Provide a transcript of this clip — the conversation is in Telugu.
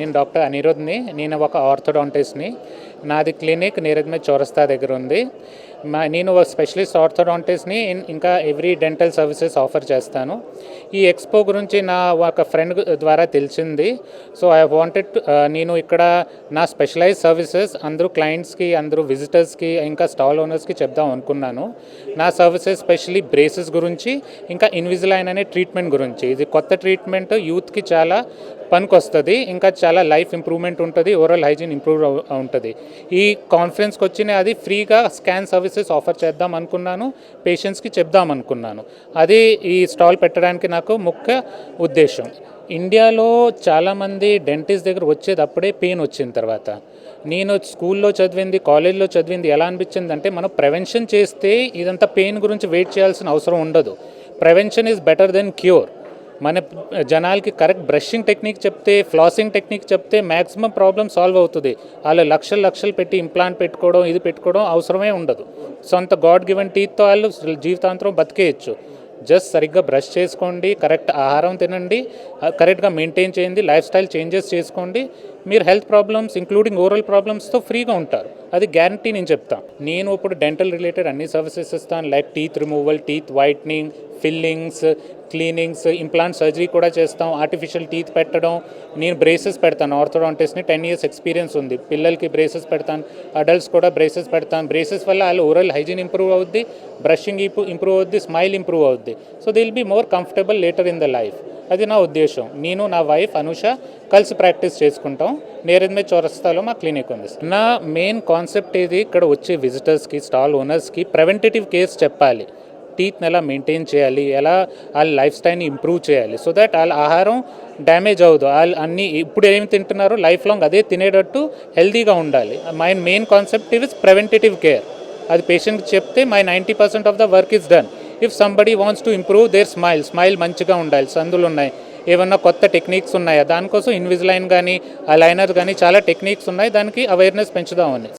నేను డాక్టర్ అనిరుద్ని నేను ఒక ఆర్థోడాంటిస్ట్ని. నాది క్లినిక్ నీరజ్ మీద చౌరస్తా దగ్గర ఉంది. మా నేను ఒక స్పెషలిస్ట్ ఆర్థోడాంటిస్ట్ని ఇంకా ఎవ్రీ డెంటల్ సర్వీసెస్ ఆఫర్ చేస్తాను. ఈ ఎక్స్పో గురించి నా ఒక ఫ్రెండ్ ద్వారా తెలిసింది. సో ఐ వాంటెడ్ నేను ఇక్కడ నా స్పెషలైజ్ సర్వీసెస్ అందరూ క్లయింట్స్కి అందరూ విజిటర్స్కి ఇంకా స్టాల్ ఓనర్స్కి చెప్దాం అనుకున్నాను. నా సర్వీసెస్ స్పెషలీ బ్రేసెస్ గురించి ఇంకా ఇన్విజిలైన్ అనే ట్రీట్మెంట్ గురించి. ఇది కొత్త ట్రీట్మెంట్ యూత్కి చాలా పనికొస్తుంది. ఇంకా చాలా లైఫ్ ఇంప్రూవ్మెంట్ ఉంటుంది. ఓవరాల్ హైజీన్ ఇంప్రూవ్ ఉంటుంది. ఈ కాన్ఫరెన్స్కి వచ్చిన అది ఫ్రీగా స్కాన్ సర్వీసెస్ ఆఫర్ చేద్దాం అనుకున్నాను. పేషెంట్స్కి చెప్దాం అనుకున్నాను. అది ఈ స్టాల్ పెట్టడానికి నాకు ముఖ్య ఉద్దేశం. ఇండియాలో చాలామంది డెంటిస్ట్ దగ్గర వచ్చేది అప్పుడే పెయిన్ వచ్చిన తర్వాత. నేను స్కూల్లో చదివింది కాలేజ్లో చదివింది ఎలా అనిపించింది అంటే మనం ప్రివెన్షన్ చేస్తే ఇదంతా పెయిన్ గురించి వెయిట్ చేయాల్సిన అవసరం ఉండదు. Prevention is better than cure. మన జనాలకి కరెక్ట్ బ్రషింగ్ టెక్నిక్ చెప్తే ఫ్లాసింగ్ టెక్నిక్ చెప్తే మ్యాక్సిమం ప్రాబ్లమ్ సాల్వ్ అవుతుంది. వాళ్ళు లక్షలు లక్షలు పెట్టి ఇంప్లాంట్ పెట్టుకోవడం ఇది పెట్టుకోవడం అవసరమే ఉండదు. సొంత గాడ్ గివెన్ టీత్తో వాళ్ళు జీవితాంతరం బతికేయచ్చు. జస్ట్ సరిగ్గా బ్రష్ చేసుకోండి కరెక్ట్ ఆహారం తినండి కరెక్ట్గా మెయింటైన్ చేయండి లైఫ్ స్టైల్ చేంజెస్ చేసుకోండి. మీరు హెల్త్ ప్రాబ్లమ్స్ ఇంక్లూడింగ్ ఓరల్ ప్రాబ్లమ్స్తో ఫ్రీగా ఉంటారు. అది గ్యారంటీ నేను చెప్తాను నేను ఇప్పుడు డెంటల్ రిలేటెడ్ అన్ని సర్వీసెస్ ఇస్తాను. Like teeth removal teeth whitening fillings cleanings implant surgery కూడా చేస్తాం. ఆర్టిఫిషియల్ టీత్ పెట్టడం నేను బ్రేసెస్ పెడతాను. ఆర్థోడాంటిస్ట్ని టెన్ ఇయర్స్ ఎక్స్పీరియన్స్ ఉంది. పిల్లలకి బ్రేసెస్ పెడతాను. అడల్ట్స్ కూడా బ్రేసెస్ పెడతాను. బ్రేసెస్ వల్ల వాళ్ళు ఓరల్ హైజీన్ ఇంప్రూవ్ అవుద్ది బ్రషింగ్ ఇంప్రూవ్ అవుద్ది స్మైల్ ఇంప్రూవ్ అవుద్ది. So they'll be more comfortable later in the life అది నా ఉద్దేశం. నేను నా వైఫ్ అనుష కలిసి ప్రాక్టీస్ చేసుకుంటాం. నేరేద్మే చౌరస్తాలో మా క్లినిక్ ఉంది నా మెయిన్ కాన్సెప్ట్ ఇది ఇక్కడ వచ్చే విజిటర్స్కి స్టాల్ ఓనర్స్కి ప్రివెంటేటివ్ కేర్స్ చెప్పాలి. టీత్ని ఎలా మెయింటైన్ చేయాలి ఎలా వాళ్ళ లైఫ్ స్టైల్ని ఇంప్రూవ్ చేయాలి. సో దట్ వాళ్ళ ఆహారం డ్యామేజ్ అవ్వదు. వాళ్ళు అన్ని ఇప్పుడు ఏమి తింటున్నారో లైఫ్ లాంగ్ అదే తినేటట్టు హెల్తీగా ఉండాలి. My main concept is preventative care అది పేషెంట్కి చెప్తే my ninety percent of the work is done if somebody wants to improve their smile smile మంచిగా ఉండాలి. సందులు ఉన్నాయి. ఏమన్నా కొత్త టెక్నిక్స్ ఉన్నాయా? దానికోసం ఇన్విజిలైన్ కానీ ఆ లైనర్ కానీ చాలా టెక్నిక్స్ ఉన్నాయి. దానికి అవేర్నెస్ పెంచుదామని.